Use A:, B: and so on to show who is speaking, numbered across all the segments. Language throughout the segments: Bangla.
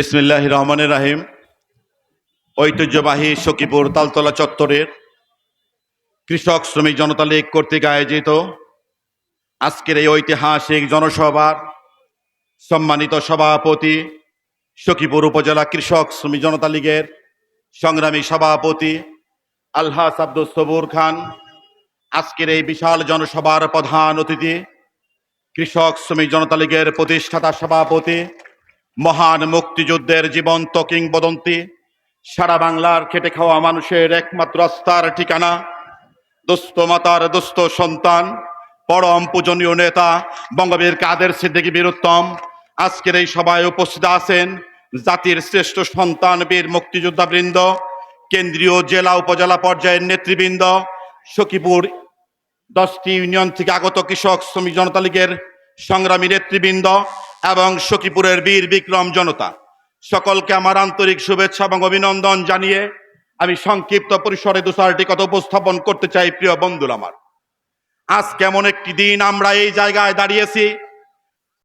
A: বিসমিল্লাহ রহমানের রাহিম। ঐতিহ্যবাহী সখীপুর তালতলা চত্বরের কৃষক শ্রমিক জনতা লীগ কর্তৃক আয়োজিত আজকের এই ঐতিহাসিক জনসভার সম্মানিত সভাপতি সখীপুর উপজেলা কৃষক শ্রমিক জনতা লীগের সংগ্রামী সভাপতি আলহাস আব্দুল সবুর খান, আজকের এই বিশাল জনসভার প্রধান অতিথি কৃষক শ্রমিক জনতা লীগের প্রতিষ্ঠাতা সভাপতি মহান মুক্তিযুদ্ধের জীবন্ত কিংবদন্তি। সারা বাংলার খেটে খাওয়া মানুষের একমাত্র আস্থার ঠিকানা, দুস্থ মাতার দুস্থ সন্তান, পরম পূজনীয় নেতা বঙ্গবীর কাদের সিদ্দিকী বীরুত্তম। আজকের এই সভায় উপস্থিত আছেন জাতির শ্রেষ্ঠ সন্তান বীর মুক্তিযোদ্ধা বৃন্দ কেন্দ্রীয় জেলা উপজেলা পর্যায়ের নেতৃবৃন্দ, সখীপুর দশটি ইউনিয়ন থেকে আগত কৃষক শ্রমিক জনতা লীগের সংগ্রামী নেতৃবৃন্দ এবং সখীপুরের বীর বিক্রম জনতা। সকলকে আমার আন্তরিক শুভেচ্ছা এবং অভিনন্দন জানিয়ে আমি সংক্ষিপ্ত পরিসরে দু চারটি কথা উপস্থাপন করতে চাই, প্রিয় বন্ধুরা আমার। আজ কেমন একটি দিন আমরা এই জায়গায় দাঁড়িয়েছি।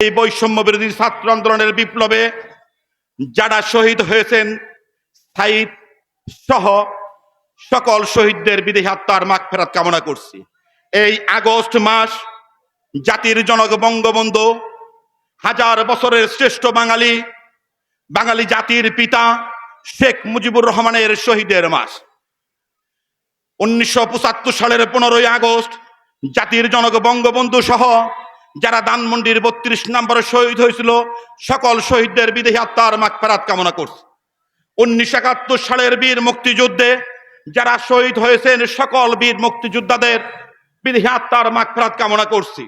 A: এই বৈষম্য বিরোধী ছাত্র আন্দোলনের বিপ্লবে যারা শহীদ হয়েছেন সাইদ সহ সকল শহীদদের বিদেহী আত্মার মাগ ফেরাত কামনা করছি। এই আগস্ট মাস জাতির জনক বঙ্গবন্ধু হাজার বছরের শ্রেষ্ঠ বাঙালি বাঙালি জাতির পিতা শেখ মুজিবুর রহমানের শহীদের মাস। উনিশশো পঁচাত্তর সালের পনেরোই আগস্ট জাতির জনক বঙ্গবন্ধু সহ যারা দানমন্ডির বত্রিশ নম্বরে শহীদ হয়েছিল, সকল শহীদদের বিদেহী আত্মার মাগফেরাত কামনা করছে। উনিশশো একাত্তর সালের বীর মুক্তিযুদ্ধে যারা শহীদ হয়েছেন, সকল বীর মুক্তিযোদ্ধাদের বিদেহী আত্মার মাগফেরাত কামনা করছি।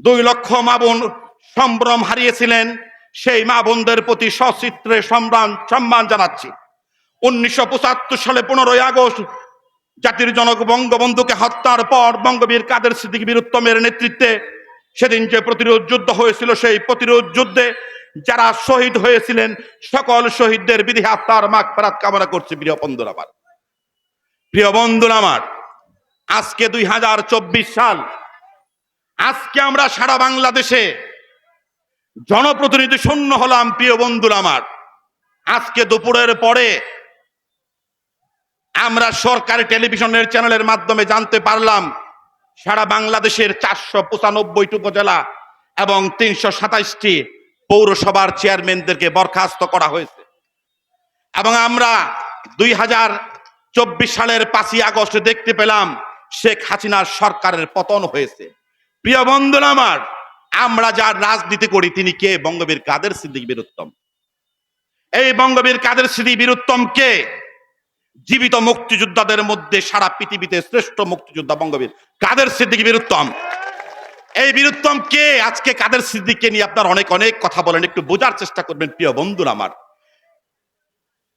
A: দুই লক্ষ মা বোন সম্ভ্রম হারিয়েছিলেন, সেই মা বোনদের প্রতি সচিত্রে সম্মান সম্মান জানাচ্ছি। উনিশশো পঁচাত্তর সালে পনেরোই আগস্ট জাতির জনক বঙ্গবন্ধুকে হত্যার পর বঙ্গবীর কাদের সিদ্দিক বীরুত্তমের নেতৃত্বে সেদিন যে প্রতিরোধ যুদ্ধ হয়েছিল, সেই প্রতিরোধ যুদ্ধে যারা শহীদ হয়েছিলেন, সকল শহীদদের বিধি আত্মার মাগ ফেরাত কামনা করছি, প্রিয় বন্ধুরা আমার। প্রিয় বন্ধুরা আমার, আজকে দুই হাজার চব্বিশ সাল, আজকে আমরা সারা বাংলাদেশে জনপ্রতিনিধি শূন্য হলাম, প্রিয় বন্ধুরা আমার। আজকে দুপুরের পরে আমরা সরকারি টেলিভিশনের চ্যানেলের মাধ্যমে জানতে পারলাম, সারা বাংলাদেশের চারশো পঁচানব্বইটি উপজেলা এবং তিনশো সাতাইশটি পৌরসভার চেয়ারম্যানদেরকে বরখাস্ত করা হয়েছে। এবং আমরা দুই হাজার চব্বিশ সালের পাঁচই আগস্ট দেখতে পেলাম, শেখ হাসিনার সরকারের পতন হয়েছে। প্রিয় বন্ধুরা আমার আমরা যার রাজনীতি করি, তিনি কে? বঙ্গবীর কাদের সিদ্দিক বীরুত্তম এই বঙ্গবীর কাদের সিদ্দিক বীরুত্তম কে? জীবিত মুক্তিযোদ্ধাদের মধ্যে সারা পৃথিবীতে শ্রেষ্ঠ মুক্তিযোদ্ধা বঙ্গবীর। কাদের সিদ্দিক বীরুত্তম এই বীরুত্তম কে? আজকে কাদের সিদ্দিককে নিয়ে আপনার অনেক অনেক কথা বলেন, একটু বোঝার চেষ্টা করবেন, প্রিয় বন্ধুরা আমার।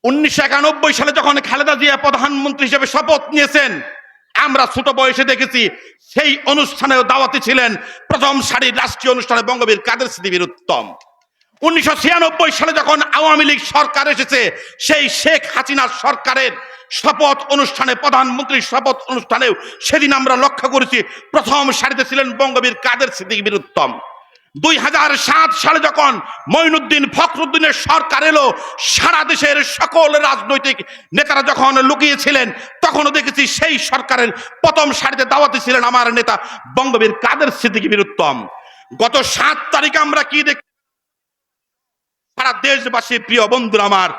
A: উনিশশো একানব্বই সালে যখন খালেদা জিয়া প্রধানমন্ত্রী হিসেবে শপথ নিয়েছেন আমরা ছোট বয়সে দেখেছি, সেই অনুষ্ঠানেও দাওয়াতি ছিলেন প্রথম সারির রাষ্ট্রীয় অনুষ্ঠানে বঙ্গবীর কাদের সিদ্দিবীর উত্তম। উনিশশো ছিয়ানব্বই সালে যখন আওয়ামী লীগ সরকার এসেছে, সেই শেখ হাসিনার সরকারের শপথ অনুষ্ঠানে, প্রধানমন্ত্রীর শপথ অনুষ্ঠানেও সেদিন আমরা লক্ষ্য করেছি, প্রথম সারিতে ছিলেন বঙ্গবীর কাদের স্মৃতিবীর উত্তম। দুই হাজার সাত সালে যখন মঈনুদ্দিন ফখরুদ্দিনের সরকার এলো, সারা দেশের সকল রাজনৈতিক নেতারা যখন লুকিয়েছিলেন, তখনও দেখেছি সেই সরকারের প্রথম সারিতে দাওয়াতে ছিলেন আমার নেতা বঙ্গবীর কাদের সিদ্দিকী বীরুত্তম। গত সাত তারিখে আমরা কি দেখ? সারা দেশবাসী প্রিয় বন্ধুরা আমার,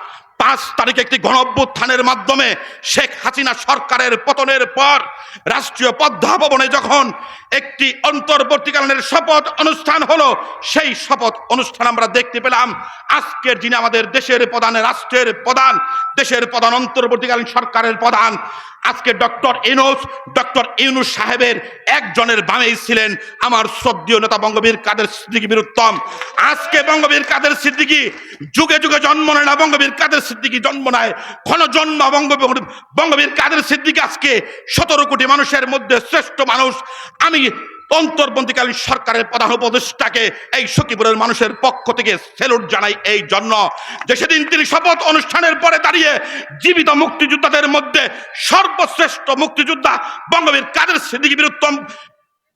A: পাঁচ তারিখে একটি গণ অভ্যুত্থানের মাধ্যমে শেখ হাসিনা সরকারের পতনের পর রাষ্ট্রীয় পদ্মা ভবনে যখন একটি অন্তর্বর্তীকালীনের শপথ অনুষ্ঠান হলো, সেই শপথ অনুষ্ঠান আমরা দেখতে পেলাম। আজকের যিনি আমাদের দেশের প্রধান রাষ্ট্রের প্রধান, দেশের প্রধান অন্তর্বর্তীকালীন সরকারের প্রধান। আজকে ডক্টর ইউনুস ডক্টর ইউনুস সাহেবের একজনের বামেই ছিলেন আমার শ্রদ্ধীয় নেতা বঙ্গবীর কাদের সিদ্দিকী বীরুত্তম। আজকে বঙ্গবীর কাদের সিদ্দিকী, যুগে যুগে জন্ম নেয় না বঙ্গবীর কাদের সিদ্দিকী, জন্ম নেয় ক্ষণ জন্ম বঙ্গ বঙ্গবীর কাদের সিদ্দিকী আজকে সতেরো কোটি মানুষের মধ্যে শ্রেষ্ঠ মানুষ। আমি অন্তর্বর্তীকালীন সরকারের প্রধান উপদেষ্টাকে এই সখীপুরের মানুষের পক্ষ থেকে সেলুট জানাই এই জন্য যে সেদিন তিনি শপথ অনুষ্ঠানের পরে দাঁড়িয়ে জীবিত মুক্তিযোদ্ধাদের মধ্যে সর্বশ্রেষ্ঠ মুক্তিযোদ্ধা বঙ্গবীর কাদের সিদ্দিকী বীরুত্তম,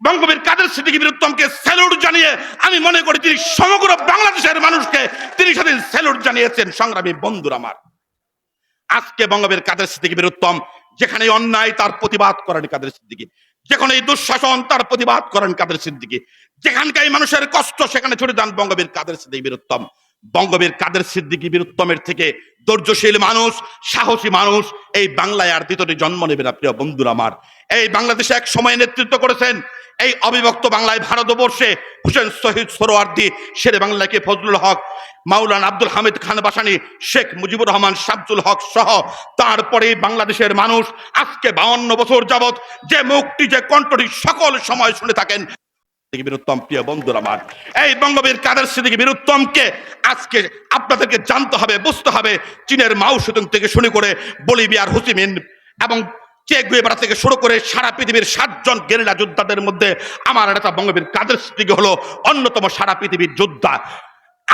A: বঙ্গবীর কাদের সিদ্দিকী বীরুত্তমকে স্যালুট জানিয়ে আমি মনে করি তিনি সমগ্র বাংলাদেশের মানুষকে তিনি সেদিন স্যালুট জানিয়েছেন। সংগ্রামী বন্ধুর আমার, আজকে বঙ্গবীর কাদের সিদ্দিকী বীরুত্তম যেখানে অন্যায় তার প্রতিবাদ করেন কাদের সিদ্দিকী। যেখানে এই দুঃশাসন তার প্রতিবাদ করেন কাদের সিদ্দিকি? যেখানকার মানুষের কষ্ট, সেখানে ছুটে যান বঙ্গবীর কাদের সিদ্দিক বীরুত্তম বঙ্গবীর কাদের সিদ্দিকী বীরুত্তমের থেকে ধৈর্যশীল মানুষ, সাহসী মানুষ, এই বাংলায় আর দ্বিতীয়টি জন্ম নেবে না, প্রিয় বন্ধুরা আমার। এই বাংলাদেশে এক সময় নেতৃত্ব করেছেন এই অবিভক্ত বাংলায় ভারতবর্ষে হুসেন শহীদ সরোয়ার্দি, শেরে বাংলাকে ফজলুল হক, মাওলানা আব্দুল হামিদ খান বাসানি, শেখ মুজিবুর রহমান শামসুল হক সহ তারপরে বাংলাদেশের মানুষ আজকে বাউন্ন বছর যাবত যে মুক্তি, যে কণ্ঠটি সকল সময় শুনে থাকেন সিদ্দিকী বীরুত্তম প্রিয় বন্ধুরা আমার। এই বঙ্গবীর কাদের সিদ্দিকী বীরুত্তমকে আজকে আপনাদেরকে জানতে হবে, বুঝতে হবে, চীনের মাও সুতুং থেকে শুরু করে বলিভিয়ার হুসিমিন এবং চে গুয়েবারা থেকে শুরু করে সারা পৃথিবীর সাতজন গেরিলা যোদ্ধাদের মধ্যে আমার নেতা বঙ্গবীর কাদের সিদ্দিকী হলো অন্যতম সারা পৃথিবীর যোদ্ধা।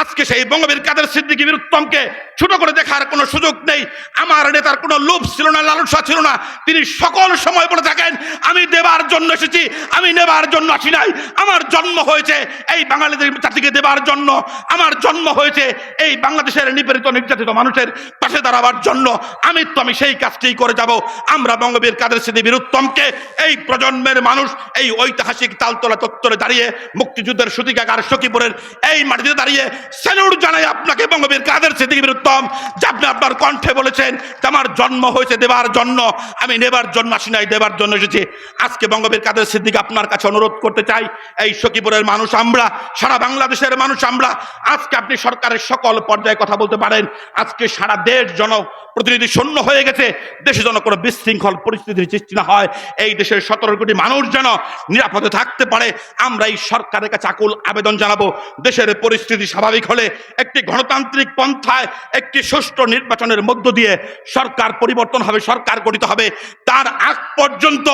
A: আজকে সেই বঙ্গবীর কাদের সিদ্দিকী বীরুত্তমকে ছোট করে দেখার কোনো সুযোগ নেই। আমার নেতার কোনো লোভ ছিল না, লালসা ছিল না। তিনি সকল সময় বলে থাকেন, আমি দেবার জন্য এসেছি, আমি নেবার জন্য আসি নাই। আমার জন্ম হয়েছে এই বাঙালিদের জাতিকে দেবার জন্য। আমার জন্ম হয়েছে এই বাংলাদেশের নিপীড়িত, নির্যাতিত মানুষের পাশে দাঁড়াবার জন্য। আমি তো, আমি সেই কাজটি করে যাব। আমরা বঙ্গবীর কাদের সিদ্ধি বীরুত্তমকে এই প্রজন্মের মানুষ, এই ঐতিহাসিক তালতলা চত্বরে দাঁড়িয়ে মুক্তিযুদ্ধের সুতিকাগার সখীপুরের এই মাটিতে দাঁড়িয়ে স্যালুট জানাই আপনাকে, বঙ্গবীর কাদের সিদ্দিকী বীরুত্তম যে আপনি আপনার কণ্ঠে বলেছেন যে আমার জন্ম হয়েছে দেবার জন্য, আমি নেবার জন্য আসি নাই, দেবার জন্য এসেছি। আজকে বঙ্গবীর কাদের সিদ্দিক আপনার কাছে অনুরোধ করতে চাই, এই সখীপুরের মানুষ আমরা, সারা বাংলাদেশের মানুষ আমরা, আজকে আপনি সরকারের সকল পর্যায়ে কথা বলতে পারেন। আজকে সারা দেশ জন প্রতিনিধি শূন্য হয়ে গেছে, দেশে যেন কোনো বিশৃঙ্খল পরিস্থিতির সৃষ্টি না হয়, এই দেশের সতেরো কোটি মানুষ যেন নিরাপদে থাকতে পারে, আমরা এই সরকারের কাছে আকুল আবেদন জানাব। দেশের পরিস্থিতি স্বাভাবিক হলে একটি গণতান্ত্রিক পন্থায় একটি সুষ্ঠু নির্বাচনের মধ্য দিয়ে সরকার পরিবর্তন হবে, সরকার গঠিত হবে। তার আগ পর্যন্ত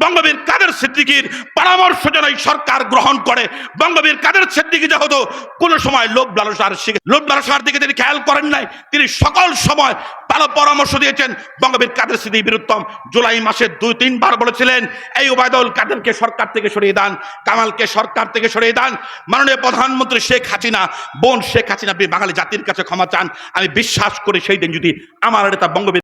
A: বঙ্গবীর কাদের সিদ্দিকির পরামর্শ যেন সরকার গ্রহণ করে। বঙ্গবীর কাদের সিদ্দিকি যেহেতু কোনো সময় লোভ লালসার লোভ লালসার দিকে তিনি খেয়াল করেন নাই, তিনি সকল সময় ভালো পরামর্শ দিয়েছেন। বঙ্গবীর কাদের সিদ্দিক বীরুত্তম জুলাই মাসে দুই, তিনবার বলেছিলেন, এই ওবায়দুল কাদেরকে সরকার থেকে সরিয়ে দেন, কামালকে সরকার থেকে সরিয়ে দেন। মাননীয় প্রধানমন্ত্রী শেখ হাসিনা, বোন শেখ হাসিনা আপনি বাঙালি জাতির কাছে ক্ষমা চান। আমি বিশ্বাস করি সেই দিন যদি আমার নেতা বঙ্গবীর